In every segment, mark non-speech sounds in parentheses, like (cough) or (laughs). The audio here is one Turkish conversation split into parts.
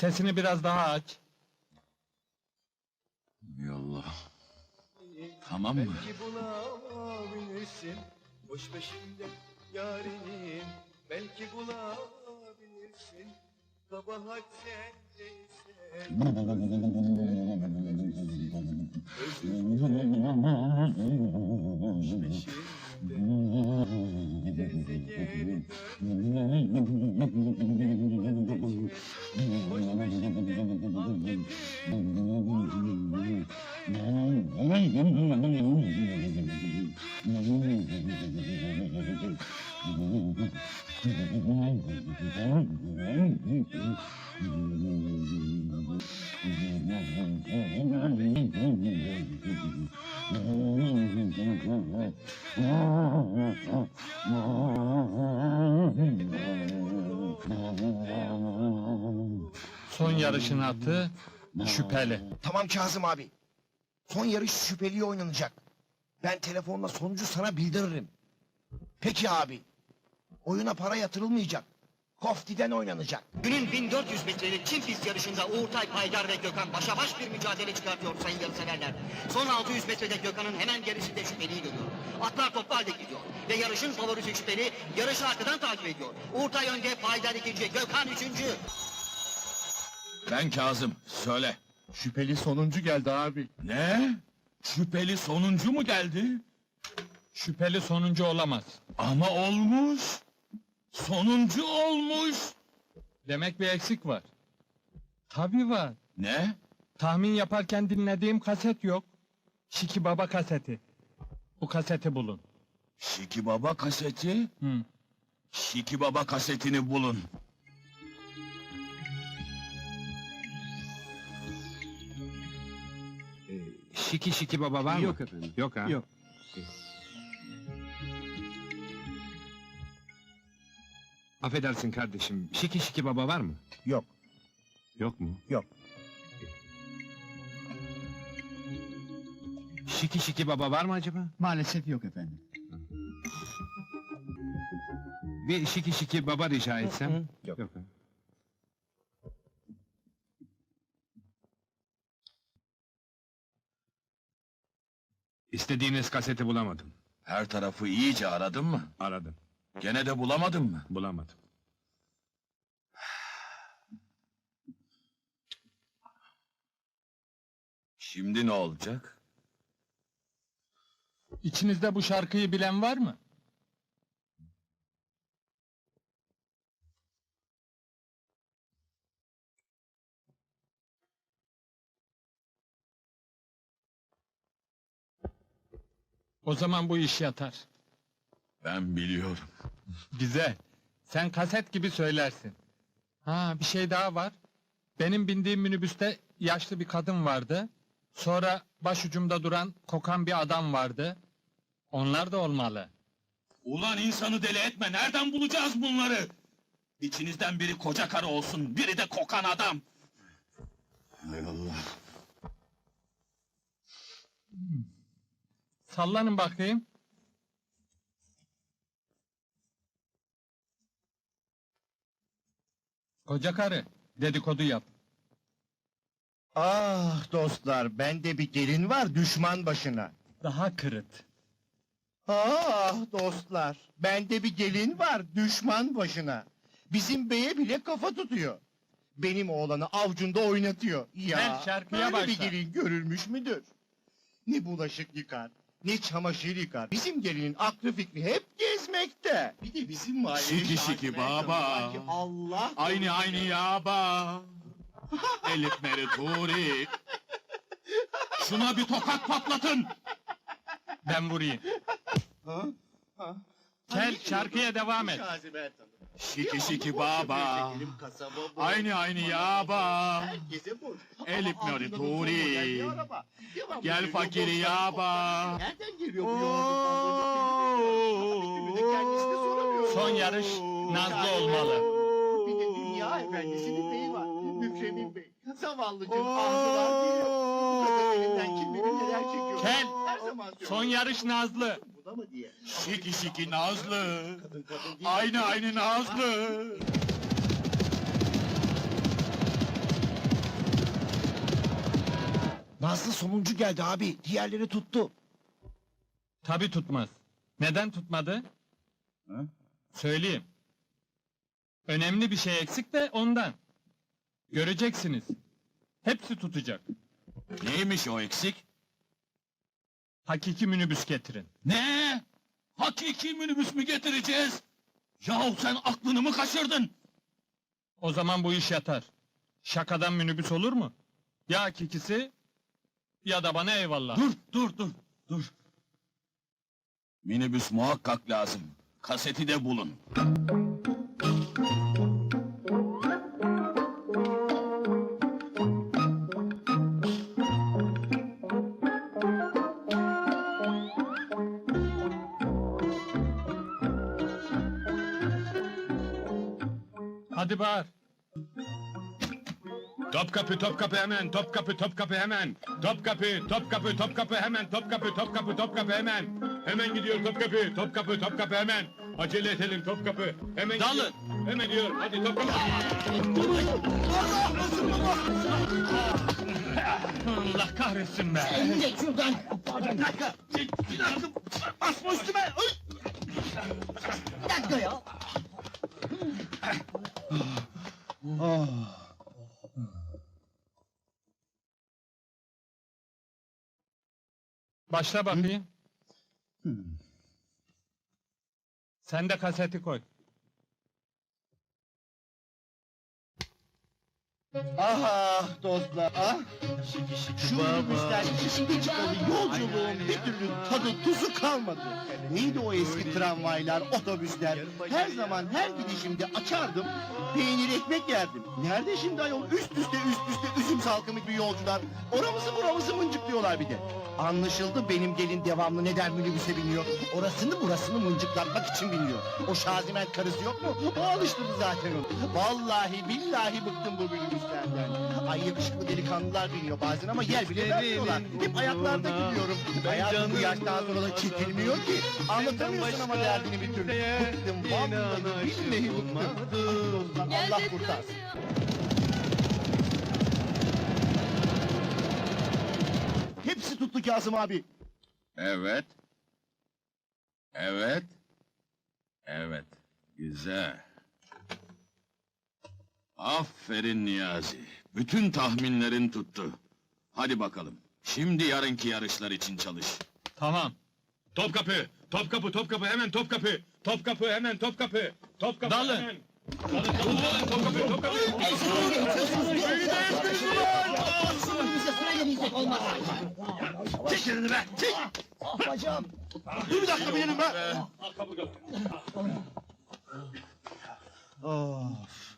Sesini biraz daha aç. Yallah. Tamam mı? Belki bulabilirsin Boş peşinde yarinin Belki bulabilirsin Kabahat sendeyse Boş (laughs) Son yarışın atı şüpheli. Tamam Kazım abi. Son yarış şüpheliye oynanacak. Ben telefonla sonucu sana bildiririm. Peki abi. Oyuna para yatırılmayacak. Koftiden oynanacak. Günün 1400 metrelik çift pist yarışında Uğurtay Paydar ve Gökhan başa baş bir mücadele çıkartıyor sayın yarışseverler. Son 600 metrede Gökhan'ın hemen gerisinde şüpheliyi görüyor. Atlar toplu halde gidiyor. Ve yarışın favorisi şüpheli yarışı arkadan takip ediyor. Uğurtay önde, Paydar ikinci, Gökhan üçüncü. Ben Kazım. Söyle. Şüpheli sonuncu geldi abi. Ne? Şüpheli sonuncu mu geldi? Şüpheli sonuncu olamaz. Ama olmuş. Sonuncu olmuş. Demek bir eksik var. Tabii var. Ne? Tahmin yaparken dinlediğim kaset yok. Şiki Baba kaseti. Bu kaseti bulun. Şiki Baba kaseti. Hı. Şiki Baba kasetini bulun. Şiki şiki baba var mı? Yok efendim. Yok ha? Yok. Affedersin kardeşim. Şiki şiki baba var mı? Yok. Yok mu? Yok. Şiki şiki baba var mı acaba? Maalesef yok efendim. Bir şiki şiki baba rica etsem. Yok. Yok ha? İstediğiniz kaseti bulamadım. Her tarafı iyice aradın mı? Aradım. Gene de bulamadın mı? Bulamadım. Şimdi ne olacak? İçinizde bu şarkıyı bilen var mı? O zaman bu iş yatar. Ben biliyorum. Güzel. Sen kaset gibi söylersin. Ha bir şey daha var. Benim bindiğim minibüste yaşlı bir kadın vardı. Sonra başucumda duran kokan bir adam vardı. Onlar da olmalı. Ulan insanı deli etme. Nereden bulacağız bunları? İçinizden biri koca karı olsun, biri de kokan adam. Hay Allah. Sallanın bakayım. Koca karı, dedikodu yap. Ah dostlar, bende bir gelin var düşman başına. Daha kırıt. Ah dostlar, bende bir gelin var düşman başına. Bizim beye bile kafa tutuyor. Benim oğlanı avcunda oynatıyor. Ya, Gel şarkıya böyle bir başla. gelin görülmüş müdür? Ne bulaşık yıkar, ne çamaşır yıkar. Bizim gelinin aklı fikri hep gezmekte. Bir de bizim mahallenin Şiki şiki baba. Allah Aynı aynı yaba. (laughs) Elif Meri Turi. Şuna bir tokat patlatın. Ben vurayım. Ha? Ha? Gel şarkıya devam et. Şiki şiki baba. Aynı aynı. Herkese boş. Elif altında Turi. Gel fakiri boş yaba. Nereden geliyor bu. Son yarış Nazlı olmalı. Bir de dünya efendisinin beyi var. Mükremin Bey. Zavallı ağzılar geliyor. Bu kadar elinden kim bilir neler çekiyor. Kel. Her zaman Son yarış Nazlı. Bu da mı diye. Şiki şiki Nazlı. Aynı aynı Nazlı. Nazlı sonuncu geldi abi. Diğerleri tuttu. Tabi tutmaz. Neden tutmadı? Söyleyeyim. Önemli bir şey eksik de ondan. Göreceksiniz. Hepsi tutacak. Neymiş o eksik? Hakiki minibüs getirin. Ne? Hakiki minibüs mü getireceğiz? Yahu sen aklını mı kaçırdın? O zaman bu iş yatar. Şakadan minibüs olur mu? Ya hakikisi ya da bana eyvallah. Dur, dur, dur, dur. Minibüs muhakkak lazım. Kaseti de bulun. Bağır. Topkapı Topkapı hemen Topkapı Topkapı hemen Topkapı Topkapı Topkapı hemen Topkapı Topkapı Topkapı hemen Hemen gidiyor Topkapı Topkapı Topkapı hemen Acele edelim Topkapı hemen Dalın. gidiyor. Hemen diyor hadi Topkapı Allah kahretsin be. Asma üstüme! Ay! Başla bakayım. Sen de kaseti koy. Ah dostlar ah! Şu minibüsten işte çıkalı yolculuğun bir türlü tadı tuzu kalmadı. Neydi o eski tramvaylar, otobüsler? Her zaman her gidişimde açardım, peynir ekmek yerdim. Nerede şimdi ayol üst üste üst üste üzüm salkımı gibi yolcular? Oramızı buramızı mıncıklıyorlar bir de. Anlaşıldı benim gelin devamlı neden minibüse biniyor. Orasını burasını mıncıklatmak için biniyor. O şazimen karısı yok mu? O alıştırdı zaten onu. Vallahi billahi bıktım bu minibüslerden. Ay yakışıklı delikanlılar biniyor bazen ama yer bile vermiyorlar. Hep ayaklarda gidiyorum. Hayatım bu yaştan sonra da çekilmiyor ki. Anlatamıyorsun ama derdini bir türlü. Bıktım vallahi billahi bıktım. Ah dostlar, Allah kurtarsın. Hepsi tuttu Kazım abi. Evet. Evet. Evet. Güzel. Aferin Niyazi. Bütün tahminlerin tuttu. Hadi bakalım. Şimdi yarınki yarışlar için çalış. Tamam. Topkapı Topkapı Topkapı hemen Topkapı Topkapı hemen Topkapı Topkapı Dalın. hemen Dalın dalın dalın Topkapı Topkapı Çek elini be, çek! Bacağım! Dur bir dakika benim be! Of!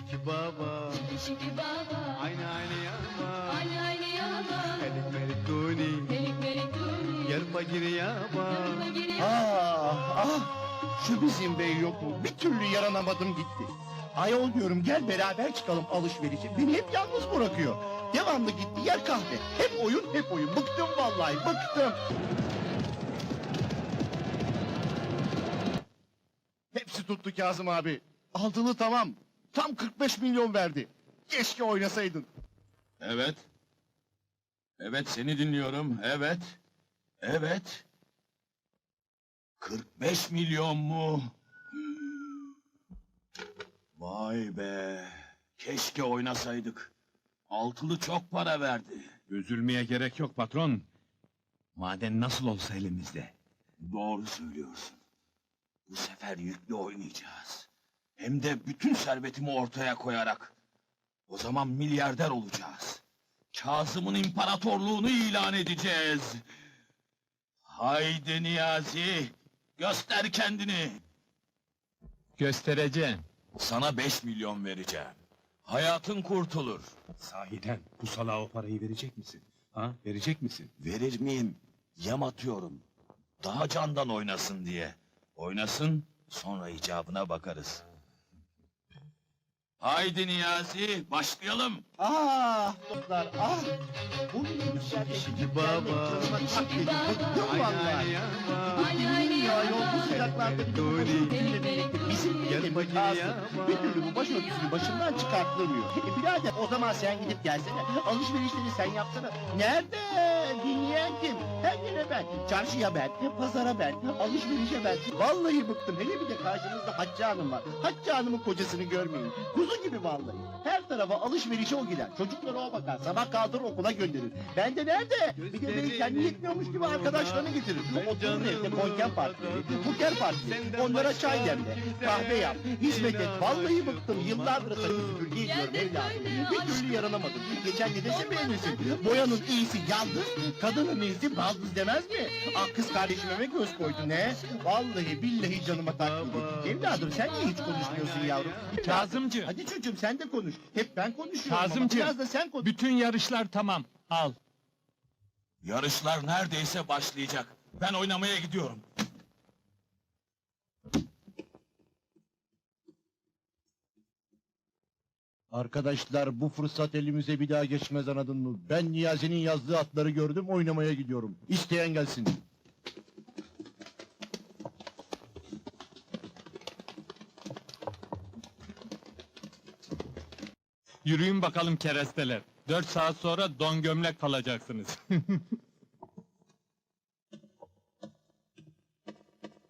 Ah. Şiki baba Şiki baba, Aynı aynı yama aynı aynı yama, Melik melik duni melik melik duni, Yarpa yanıma giriyor. Ah, ah! Şu bizim bey yok mu? Bir türlü yaranamadım gitti. Ayol diyorum gel beraber çıkalım alışverişe. Beni hep yalnız bırakıyor. Devamlı gitti yer kahve. Hep oyun hep oyun. Bıktım vallahi bıktım. Hepsi tuttu Kazım abi. Altılı tamam. Tam 45 milyon verdi. Keşke oynasaydın. Evet. Evet seni dinliyorum. Evet. Evet. 45 milyon mu? Vay be. Keşke oynasaydık. Altılı çok para verdi. Üzülmeye gerek yok patron Maden nasıl olsa elimizde Doğru söylüyorsun. Bu sefer yüklü oynayacağız. Hem de bütün servetimi ortaya koyarak. O zaman milyarder olacağız. Kazım'ın imparatorluğunu ilan edeceğiz. Haydi Niyazi, göster kendini. Göstereceğim. Sana beş milyon vereceğim. Hayatın kurtulur. Sahiden bu salağa o parayı verecek misin? Ha verecek misin? Verir miyim? Yem atıyorum. Daha candan oynasın diye. Oynasın, sonra icabına bakarız. Haydi Niyazi, başlayalım. Ah dostlar ah! Bu Şiki gidip baba. tak dedi. Bıktım aynı Ya yol bu sıcaklarda Mektuni. benimle birlikte bizim kalsın. ya. Bir türlü bu başörtüsünü başından çıkarttıramıyor. E birader o zaman sen gidip gelsene. Alışverişleri sen yapsana. Nerede? Dinleyen kim? Her yere ben. Çarşıya ben, pazara ben, alışverişe ben. Vallahi bıktım. Hele bir de karşınızda Hacı Hanım var. Hacı Hanım'ın kocasını görmeyin. Kuzu gibi vallahi. Her tarafa alışverişe o gider. Çocuklara o bakar. Sabah kaldırır okula gönderir. Ben de nerede? Bir de beni kendi yetmiyormuş gibi arkadaşlarını getirir. Oturur evde konken partileri, buker partileri. Onlara çay demle, kahve yap, hizmet et. Vallahi bıktım. Yıllardır sana süpürge ediyorum evladım. Bir türlü yaranamadım. Geçen de desin beğenirsin. Boyanın iyisi yaldız, kadının iyisi baldız demez mi? Ah kız kardeşime göz koydu ne? Vallahi billahi canıma taktı. Evladım sen niye hiç konuşmuyorsun yavrum? Kazımcı, Hadi çocuğum sen de konuş. Hep ben konuşuyorum ama Kazımcığım. biraz da sen konuş. bütün yarışlar tamam. Al. Yarışlar neredeyse başlayacak. Ben oynamaya gidiyorum. Arkadaşlar bu fırsat elimize bir daha geçmez anladın mı? Ben Niyazi'nin yazdığı atları gördüm oynamaya gidiyorum. İsteyen gelsin. Yürüyün bakalım keresteler. Dört saat sonra don gömlek kalacaksınız. (laughs)